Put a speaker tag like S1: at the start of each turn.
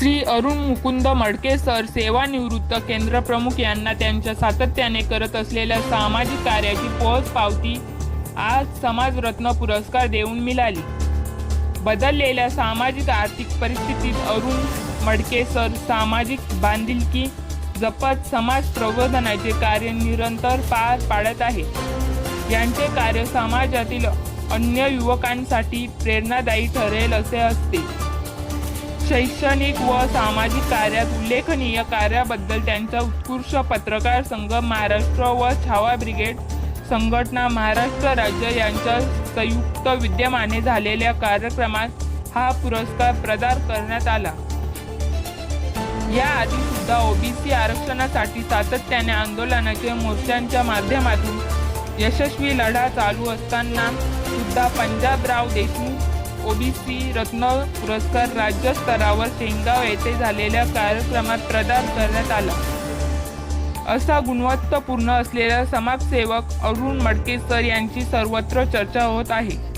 S1: श्री अरुण मुकुंद मडके सर सेवानिवृत्त केंद्र प्रमुख यांना त्यांच्या सातत्याने करत असलेल्या सामाजिक कार्याची पोहोच पावती आज समाजरत्न पुरस्कार देऊन मिळाली. बदललेल्या सामाजिक आर्थिक परिस्थितीत अरुण मडके सर सामाजिक बांधिलकी जपत समाज प्रबोधनाचे कार्य निरंतर पार पाडत आहे. यांचे कार्य समाजातील अन्य युवकांसाठी प्रेरणादायी ठरेल असे असते. शैक्षणिक व सामाजिक कार्यात उल्लेखनीय कार्याबद्दल त्यांचा उत्कृष्ट पत्रकार संघ महाराष्ट्र व छावा ब्रिगेड संघटना महाराष्ट्र राज्य यांच्या संयुक्त विद्यमाने झालेल्या कार्यक्रमात हा पुरस्कार प्रदान करण्यात आला. याआधी सुद्धा ओबीसी आरक्षणासाठी सातत्याने आंदोलनाच्या मोर्चांच्या माध्यमातून यशस्वी लढा चालू असताना सुद्धा पंजाबराव देशमुख ओबीसी रत्न पुरस्कार राज्यस्तरावर शेंगाव येथे झालेल्या कार्यक्रमात प्रदान करण्यात आला. असा गुणवत्तापूर्ण असलेला समाजसेवक अरुण मडके सर यांची सर्वत्र चर्चा होत आहे.